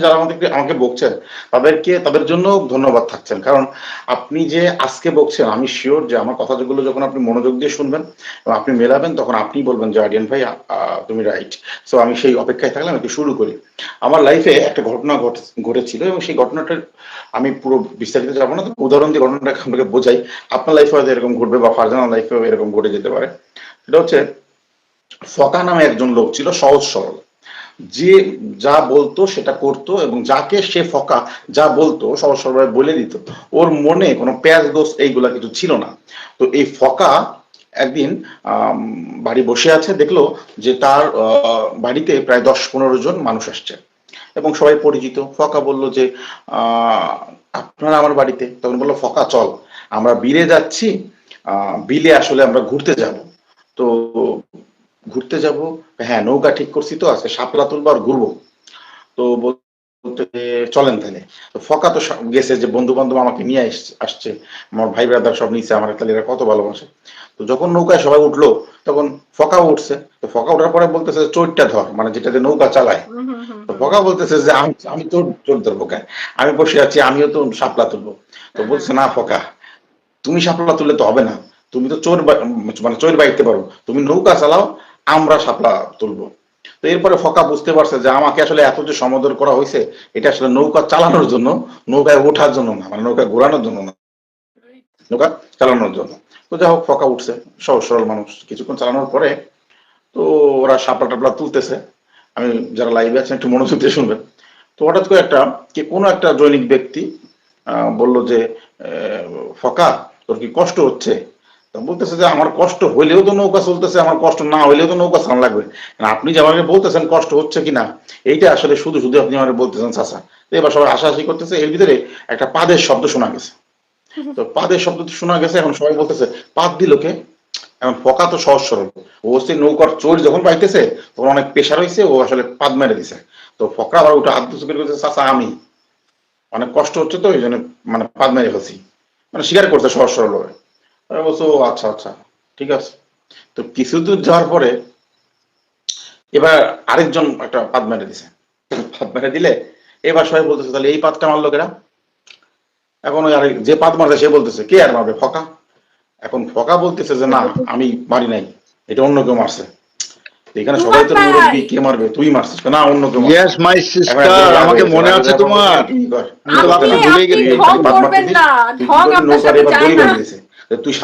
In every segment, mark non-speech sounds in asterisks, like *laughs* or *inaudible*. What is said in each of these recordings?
যারা আমাদেরকে আমাকে বকছেন, তাদেরকে, তাদের জন্য ধন্যবাদ থাকছেন। কারণ আপনি যে আজকে বকছেন, আমি শিওর যে আমার কথাগুলো যখন আপনি মনোযোগ দিয়ে শুনবেন এবং আপনি মেলাবেন, তখন আপনি বলবেন যে, আরিয়ান ভাই তুমি রাইট সো আমি সেই অপেক্ষায় থাকলাম একটু শুরু করি। আমার লাইফে একটা ঘটনা ঘটে- ঘটেছিল এবং সেই ঘটনাটার আমি পুরো বিস্তারিত যাব না। তো উদাহরণ দিয়ে ঘটনাটা আপনাকে বোঝাই। আপনার লাইফে হয়তো এরকম ঘটবে বা ফারজানার লাইফেও এরকম ঘটে যেতে পারে। সেটা হচ্ছে, ফকা নামে একজন লোক ছিল, সহজ সরল। যে যা বলতো সেটা করতো এবং যাকে সে ফকা যা বলতো সহজ সরলভাবে বলে দিত। ওর মনে কোনো পেঁয়াজ দোষ এইগুলা কিছু ছিল না। তো এই ফকা একদিন বাড়ি বসে আছে, দেখল যে তার বাড়িতে প্রায় দশ পনেরো জন মানুষ আসছে এবং সবাই পরিচিত। ফকা বলল যে আপনারা আমার বাড়িতে? তখন বলল, ফকা, চল। আমরা বিলে যাচ্ছি বিলে আসলে আমরা ঘুরতে যাব। তো ঘুরতে যাব। হ্যাঁ নৌকা ঠিক করছি তো আজকে শাপলা তুলবো আর ঘুরবো। তো চলেন তাহলে। তো ফকা তো গেছে যে বন্ধু বান্ধব আমাকে নিয়ে আসছে। আমার ভাই ব্রাদার সব নিচ্ছে আমার তাহলে এরা কত ভালোবাসে। তো যখন নৌকায় সবাই উঠল তখন ফকাও উঠছে। তো ফকা ওঠার পরে বলতেছে চোরটা ধর মানে যেটাতে নৌকা চালায়। তো ফকা বলতেছে যে আমি আমি তোর চোর ধরবো কেন? আমি বসে আছি আমিও তো সাপলা তুলবো। তো বলছে না ফকা তুমি সাপলা তুললে তো হবে না। তুমি তো চোর মানে চোর বাইতে পারো। তুমি নৌকা চালাও আমরা শাপলা তুলবো। তো এরপরে ফকা বুঝতে পারছে যে আমাকে আসলে এত যে সমাদর করা হয়েছে, এটা আসলে নৌকা চালানোর জন্য নৌকায় ওঠার জন্য না মানে নৌকা ঘোরানোর জন্য না, নৌকা চালানোর জন্য। তো যাই হোক, ফকা উঠছে, সহজ সরল মানুষ, কিছুক্ষণ চালানোর পরে তো ওরা শাপলা টাপলা তুলতেছে। আমি যারা লাইভে আছেন, একটু মনোযোগ দিয়ে শুনবেন। তো হঠাৎ করে একটা, কে কোনো একটা জৈনিক ব্যক্তি বলল যে ফকা, তোর কি কষ্ট হচ্ছে? বলতেছে যে আমার কষ্ট হইলেও তো নৌকা চলতেছে, আমার কষ্ট না হইলেও তো নৌকা চালান লাগবে। আপনি যে আমাকে বলতেছেন কষ্ট হচ্ছে কিনা, এইটা আসলে শুধু শুধু আপনি আমাকে বলতেছেন, চাচা। এবার সবাই হাসাহাসি করতেছে, এর ভিতরে একটা পাদের শব্দ শোনা গেছে। তো পাদের শব্দ শোনা গেছে, এখন সবাই বলতেছে, পাদ দিল কে? এখন ফকা তো সহজ সরল। ও হচ্ছে নৌকার চোর যখন পাইতেছে, তখন অনেক পেশার হয়েছে ও আসলে পাদ মেরে দিছে। তো ফকরা আবার ওটা চুকের করতেছে চাচা, আমি। অনেক কষ্ট হচ্ছে তো ওই জন্য মানে পাদ মেরে ফেলছি। মানে স্বীকার করছে সহজ সরল ভাবে। আমি বলছি আচ্ছা আচ্ছা ঠিক আছে। তো কিছু দূর যাওয়ার পরে এবার আরেকজন একটা পাদ মেরে দিছে। পাদ মেরে দিলে এবার সবাই বলতেছে তাহলে এই পাদটা মারলো কেনা এখন যে পাদ মারছে সে বলতেছে কে আর মারবে ফকা? এখন ফকা বলতেছে যে না আমি মারি নাই এটা অন্য কেউ মারছে। এখানে সবাই তো মুরব্বী। কে মারবে? তুই মারছিস না অন্য কেউ ইয়েস মাই সিস্টার আমাকে মনে আছে তোমার। কর। আমি তো ভুলে ঢং মারতে না ঢং আপনার সাথে তুই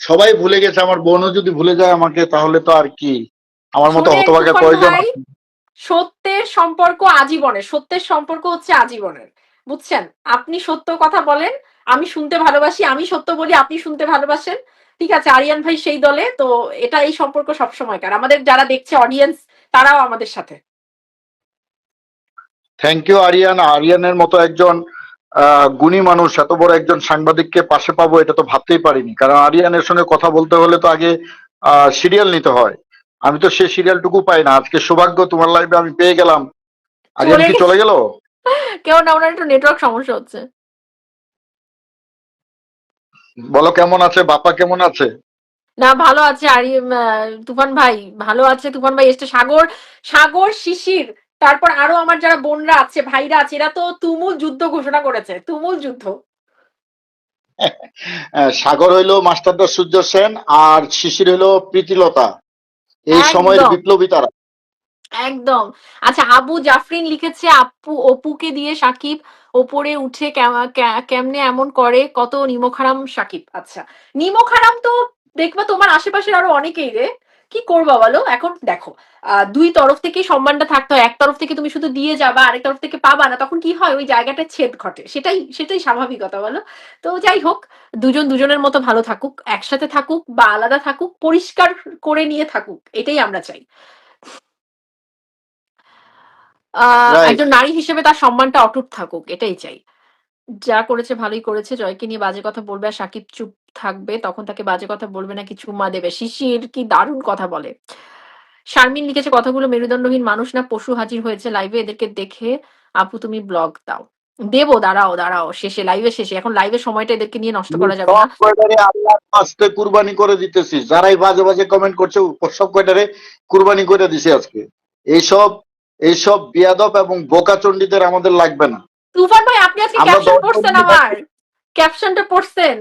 সবাই ভুলে গেছে আমার বোনও যদি ভুলে যায় আমাকে তাহলে তো আর কি? আমার মতো হতভাগা কয়জন সত্যের সম্পর্ক আজীবনের সত্যের সম্পর্ক হচ্ছে আজীবনের। বুঝছেন? আপনি সত্য কথা বলেন আমি শুনতে ভালোবাসি আমি সত্য বলি আপনি শুনতে ভালোবাসেন। ঠিক আছে আরিয়ান ভাই সেই দলে তো এটা এই সম্পর্ক সবসময়কার। আমাদের যারা দেখছে অডিয়েন্স তারাও আমাদের সাথে। Thank you Aryan. আরিয়ানের মতো একজন গুণী মানুষ এত বড় একজন সাংবাদিককে পাশে পাবো এটা তো ভাবতেই পারিনি। কারণ আরিয়ানের সঙ্গে কথা বলতে হলে তো আগে সিরিয়াল নিতে হয়। আমি তো সে সিরিয়ালটুকু পাই না। আজকে সৌভাগ্য তোমার লাইফে আমি পেয়ে গেলাম। আরিয়ান কি চলে গেল? কেউ না ওনার একটু নেটওয়ার্ক সমস্যা হচ্ছে। বলো কেমন আছে? বাপা কেমন আছে? না ভালো আছে। আর তুফান ভাই ভালো আছে। তুফান ভাই এসছে সাগর সাগর শিশির। তারপর আরও আমার যারা বোনরা আছে ভাইরা আছে এরা তো তুমুল যুদ্ধ ঘোষণা করেছে তুমুল যুদ্ধ। আহ, *laughs* সাগর হইল মাস্টারদা সূর্য সেন আর শিশির হইল প্রীতিলতা। এই একদম। সময়ের বিপ্লবী তারা। একদম। আচ্ছা আবু জাফরিন লিখেছে আপু অপুকে দিয়ে সাকিব ওপরে উঠে কেমনে এমন করে? কত নিমখারাম সাকিব। আচ্ছা নিমখারাম তো দেখবা তোমার আশেপাশের আরও অনেকেই রে। কি করবা বলো? এখন দেখো দুই তরফ থেকে সম্মানটা থাকতে হয়। এক তরফ থেকে তুমি শুধু দিয়ে যাবা আরেক তরফ থেকে পাবা না তখন কি হয়? ওই জায়গাটা ছেদ ঘটে। সেটাই সেটাই স্বাভাবিকতা বলো। তো যাই হোক দুজন দুজনের মতো ভালো থাকুক একসাথে থাকুক বা আলাদা থাকুক পরিষ্কার করে নিয়ে থাকুক এটাই আমরা চাই। আহ, একজন নারী হিসেবে তার সম্মানটা অটুট থাকুক এটাই চাই। যা করেছে ভালোই করেছে। জয়কে নিয়ে বাজে কথা বলবে আর সাকিব চুপ থাকবে, তখন তাকে বাজে কথা বলবে নাকি চুম্মা দেবে। শিশির কি দারুণ কথা বলে। শারমিন লিখেছে, কথাগুলো মেরুদণ্ডহীন মানুষ না, পশু হাজির হয়েছে লাইভে এদেরকে দেখে আপু তুমি ব্লগ দাও। দেবো, দাঁড়াও দাঁড়াও, শেষে লাইভে শেষে, এখন লাইভের সময়টা এদেরকে নিয়ে নষ্ট করা যাবে না। কুরবানি করে দিতেছি যারাই বাজে বাজে কমেন্ট করছে, সব কয়টারে কুরবানি করে দিছি আজকে? এইসব এইসব বিয়াদব এবং বোকাচণ্ডীদের আমাদের লাগবে না। তুফান ভাই আপনি আজকে ক্যাপশন পড়ছেন আমার ক্যাপশনটা পড়ছেন।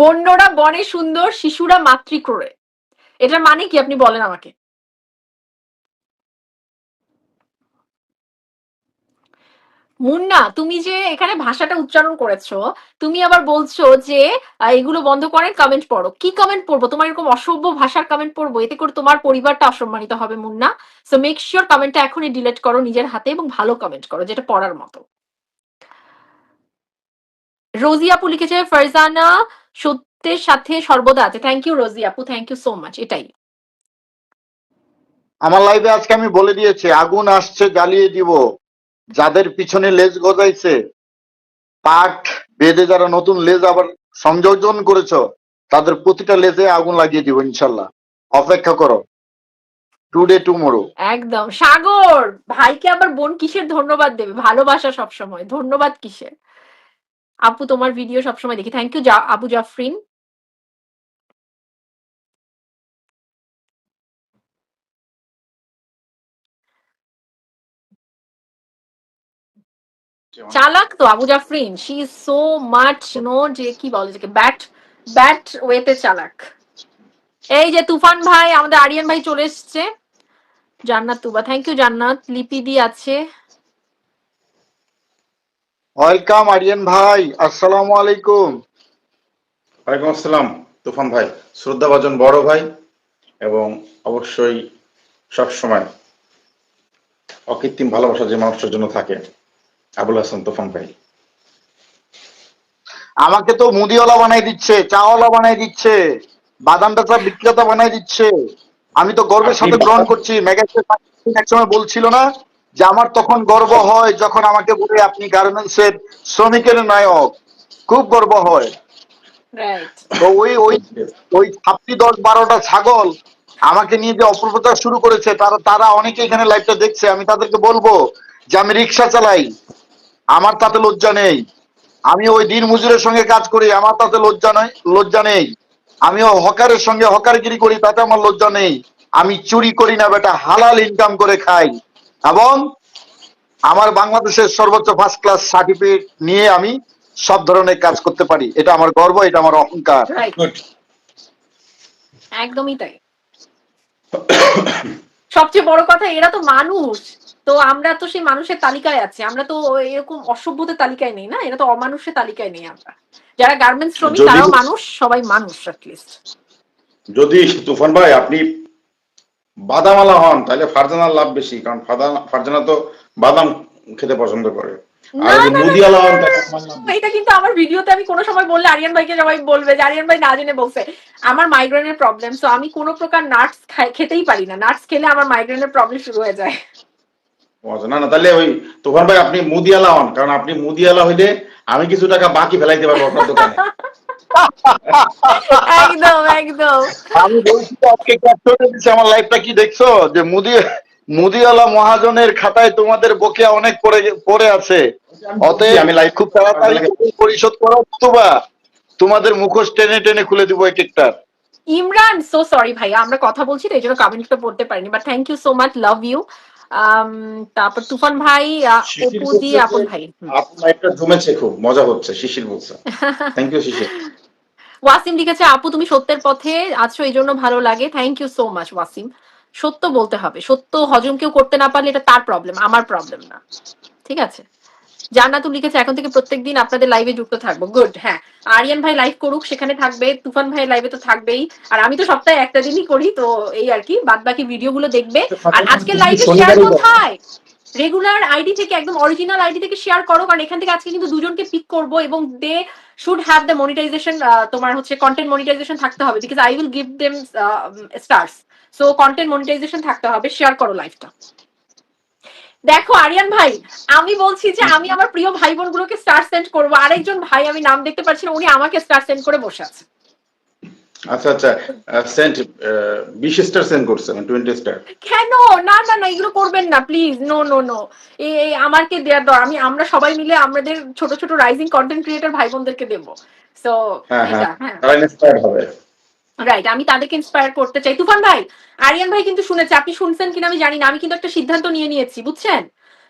বন্যরা বনে সুন্দর শিশুরা মাতৃ করে। এটার মানে কি আপনি বলেন আমাকে? মুন্না, তুমি যে এখানে ভাষাটা উচ্চারণ করেছ, তুমি আবার বলছো যে এগুলো বন্ধ করেন কমেন্ট পড়ো। কি কমেন্ট পড়ব? তোমার এরকম অসভ্য ভাষার কমেন্ট পড়ব? এতে করে তোমার পরিবারটা অসম্মানিত হবে মুন্না। সো মেক শিওর কমেন্টটা এখনই ডিলিট করো নিজের হাতে এবং ভালো কমেন্ট করো, যেটা পড়ার মতো। রোজি আপু লিখেছে, ফারজানা সত্যের সাথে সর্বদা আছে। থ্যাংক ইউ রোজি আপু থ্যাংক ইউ সো মাচ এটাই। আমার লাইভে আজকে আমি বলে দিয়েছি, আগুন আসছে, জ্বালিয়ে দিব। যাদের পিছনে লেজ গজাইছে পাট বেঁধে যারা নতুন লেজ আবার সংযোজন করেছ, তাদের প্রতিটা লেজে আগুন লাগিয়ে দিব, ইনশাল্লাহ। অপেক্ষা করো। টুডে টুমোরো একদম। সাগর, ভাইকে আবার বোন কিসের ধন্যবাদ দেবে? ভালোবাসা সবসময়। ধন্যবাদ কিসের? আপু, তোমার ভিডিও সবসময় দেখি। Thank you Abu Jafrin. চালাক তো Abu Jafrin. She is so much no যে কি বলে যে ব্যাট ব্যাট ওয়েতে চালাক। এই যে তুফান ভাই আমাদের আরিয়ান ভাই চলে এসছে। জান্নাত তুবা। থ্যাংক ইউ জান্নাত। লিপি দি আছে। ওয়েলকাম আরিয়ান ভাই। আসসালামু আলাইকুম। ওয়ালাইকুম আসসালাম তুফান ভাই। শ্রদ্ধা শ্রদ্ধাভাজন বড় ভাই এবং অবশ্যই সব সময় অকৃত্রিম ভালোবাসা যে মানুষটার জন্য থাকে। আবুল হাসান তুফান ভাই। আমাকে তো মুদিওয়ালা বানাই দিচ্ছে চাওয়ালা বানাই দিচ্ছে বাদাম বেচা বিক্রেতা বানাই দিচ্ছে। আমি তো গর্বের সাথে গ্রহণ করছি ম্যাগাজিন একসময় বলছিল না যে আমার তখন গর্ব হয় যখন আমাকে বলে আপনি গার্মেন্টস এর শ্রমিকের নায়ক খুব গর্ব হয়। তো ওই ওই ওই ছাপ্পি দশ বারোটা ছাগল আমাকে নিয়ে যে অপপ্রচার শুরু করেছে তারা তারা অনেকে এখানে লাইভটা দেখছে আমি তাদেরকে বলব যে আমি রিক্সা চালাই। আমার তাতে লজ্জা নেই। আমি ওই দিন মজুরের সঙ্গে কাজ করি আমার তাতে লজ্জা নেই লজ্জা নেই। আমিও হকারের সঙ্গে হকারগিরি করি তাতে আমার লজ্জা নেই। আমি চুরি করি না বেটা হালাল ইনকাম করে খাই। এবং আমার বাংলাদেশের সর্বোচ্চ ফার্স্ট ক্লাস সার্টিফিকেট নিয়ে আমি সব ধরনের কাজ করতে পারি। এটা আমার গর্ব এটা আমার অহংকার। একদমই তাই। সবচেয়ে বড় কথা এরা তো মানুষ। তো আমরা তো সেই মানুষের তালিকায় আছি। আমরা তো এরকম অসভ্যতার তালিকায় নেই না? এরা তো অমানুষের তালিকায় নেই আমরা। যারা গার্মেন্টস শ্রমিক তারাও মানুষ সবাই মানুষ অ্যাটলিস্ট যদি তুফান ভাই আপনি বাদামালা হন তাহলে ফারজানার লাভ বেশি কারণ ফারজানা তো বাদাম খেতে পছন্দ করে। এটা কিন্তু আমার ভিডিওতে আমি কোনো সময় বললে আরিয়ান ভাইকে সবাই বলবে যে আরিয়ান ভাই না জেনে বলছে। আমার মাইগ্রেনের প্রবলেম তো আমি কোনো প্রকার নাটস খেতেই পারি না। নাটস খেলে আমার মাইগ্রেনের প্রবলেম শুরু হয়ে যায়। না না তাহলে ওই তুফান ভাই আপনি মুদিওয়ালা হন কারণ আপনি মুদিওয়ালা হইলে আমি কিছু টাকা বাকি ফেলাইতে পারব আপনার দোকানে। একদম একদম। আমি বলছি আজকে ক্যাপচার দিচ্ছে আমার লাইফটা কি দেখছ? যে মুদি মুদিওয়ালা মহাজনের খাতায় তোমাদের বকেয়া অনেক পড়ে পড়ে আছে। অতএব আমি লাইভ খুব তাড়াতাড়ি পরিশোধ করো অথবা তোমাদের মুখোশ টেনে টেনে খুলে দিব এক একটা ইমরান সো সরি ভাইয়া আমরা কথা বলছি তো এই জন্য কমেন্টটা পড়তে পারিনি but thank you so much love you তারপর তুফান ভাই অপু দি আপন ভাই। একটা জমেছে খুব মজা হচ্ছে শিশির বলছে। *laughs* থ্যাংক ইউ শিশির। ওয়াসিম লিখেছে আপু তুমি সত্যের পথে আছো এই জন্য ভালো লাগে। Thank you so much Wasim. সত্য বলতে হবে সত্য হজম কেউ করতে না পারলে এটা তার প্রবলেম আমার প্রবলেম না। ঠিক আছে? জান্নাতুল লিখেছে এখন থেকে প্রত্যেকদিন আপনাদের লাইভে যুক্ত থাকব। গুড হ্যাঁ। আরিয়ান ভাই লাইভ করুক সেখানে থাকবে তুফান ভাই লাইভে তো থাকবেই। আর আমি তো সপ্তাহে একটা দিনই করি তো এই আর কি বাদ বাকি ভিডিও গুলো দেখবে আর আজকে লাইভে শেয়ার কোথায়? রেগুলার আইডি থেকে একদম অরিজিনাল আইডি থেকে শেয়ার করো কারণ এখান থেকে আজকে কিন্তু দুজনকে পিক করব এবং they should have the monetization তোমার হচ্ছে কন্টেন্ট মনিটাইজেশন থাকতে হবে because I will give them stars so content monetization থাকতে হবে শেয়ার করো লাইভটা দেখো আরিয়ান ভাই আমি বলছি যে আমি আমার প্রিয় ভাই বোনগুলোকে স্টার সেন্ড করব। আরেকজন ভাই আমি নাম দেখতে পাচ্ছি না উনি আমাকে স্টার সেন্ড করে বসে আছে। আচ্ছা আচ্ছা সেন্ট বিশ স্টার সেন্ড করছেন টোয়েন্টি স্টার কেন? না না না এগুলো করবেন না প্লিজ নো নো নো এই আমাকে দেওয়ার দর আমি আমরা সবাই মিলে আমাদের ছোট ছোট রাইজিং কন্টেন্ট ক্রিয়েটর ভাই বোনদেরকে দেবো। সো হ্যাঁ হ্যাঁ হ্যাঁ। হবে। রাইট আমি তাদেরকে ইন্সপায়ার করতে চাই। তুফান ভাই আরিয়ান ভাই কিন্তু শুনেছে আপনি শুনছেন কিনা আমি জানি না আমি কিন্তু একটা সিদ্ধান্ত নিয়ে নিয়েছি বুঝছেন?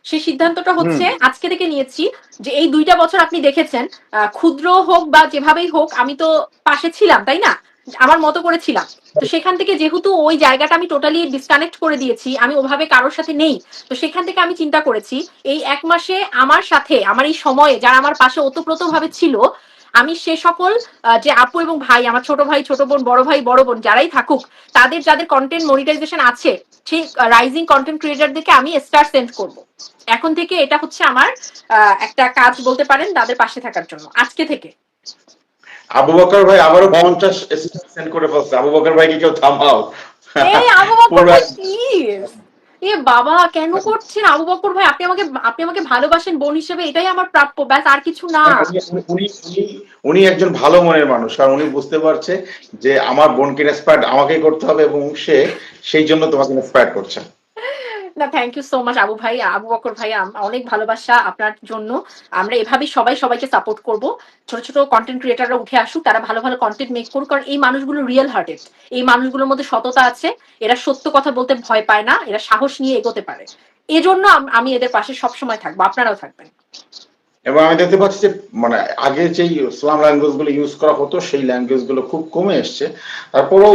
সেই সিদ্ধান্তটা হচ্ছে আজকে থেকে নিয়েছি যে এই দুইটা বছর আপনি দেখেছেন ক্ষুদ্র হোক বা যেভাবেই হোক আমি তো পাশে ছিলাম তাই না? আমার মতো করেছিলাম তো সেখান থেকে যেহেতু ওই জায়গাটা আমি টোটালি ডিসকানেক্ট করে দিয়েছি আমি ওভাবে কারোর সাথে নেই তো সেখান থেকে আমি চিন্তা করেছি এই এক মাসে আমার সাথে আমার এই সময়ে যারা আমার পাশে ওতপ্রোত ভাবে ছিল আমি সে সকল যে আপু এবং ভাই আমার ছোট ভাই ছোট বোন বড় ভাই বড় বোন যারাই থাকুক তাদের যাদের কন্টেন্ট মনিটাইজেশন আছে সেই রাইজিং কন্টেন্ট ক্রিয়েটারদেরকে আমি স্টার সেন্ড করব। এখন থেকে এটা হচ্ছে আমার একটা কাজ বলতে পারেন তাদের পাশে থাকার জন্য আজকে থেকে। আবু বকর ভাই আবারও পঞ্চাশ সেন্ড করে ফেলছে। আবু বকর ভাইকে কেউ থামাও। এই আবু বকর ভাই প্লিজ এ বাবা, কেন করছেন? আবু বকর ভাই, আপনি আমাকে আপনি আমাকে ভালোবাসেন বোন হিসেবে, এটাই আমার প্রাপ্য, ব্যাস, আর কিছু না। উনি- উনি- উনি- একজন ভালো মনের মানুষ, কারণ উনি বুঝতে পারছে যে আমার বোনকে ইন্সপায়ার আমাকেই করতে হবে এবং সে সেই জন্য তোমাকে ইন্সপায়ার করছে। না thank you so much Abu ভাই, আবু বকর ভাই অনেক ভালোবাসা আপনার জন্য। আমরা এভাবেই সবাই সবাইকে সাপোর্ট করব। ছোট ছোট কন্টেন্ট ক্রিয়েটাররা উঠে আসুক, তারা ভালো ভালো কন্টেন্ট মেক করুক, কারণ এই মানুষগুলো রিয়েল হার্টেড এই মানুষগুলোর মধ্যে সততা আছে, এরা সত্য কথা বলতে ভয় পায় না, এরা সাহস নিয়ে এগোতে পারে। এজন্য আম- আমি এদের পাশে সবসময় থাকব, আপনারাও থাকবেন। এবং আমি দেখতে পাচ্ছি যে মানে আগে যেই ইসলাম ল্যাঙ্গুয়েজগুলো ইউজ করা হতো, সেই ল্যাঙ্গুয়েজগুলো খুব কমে এসছে। তারপরেও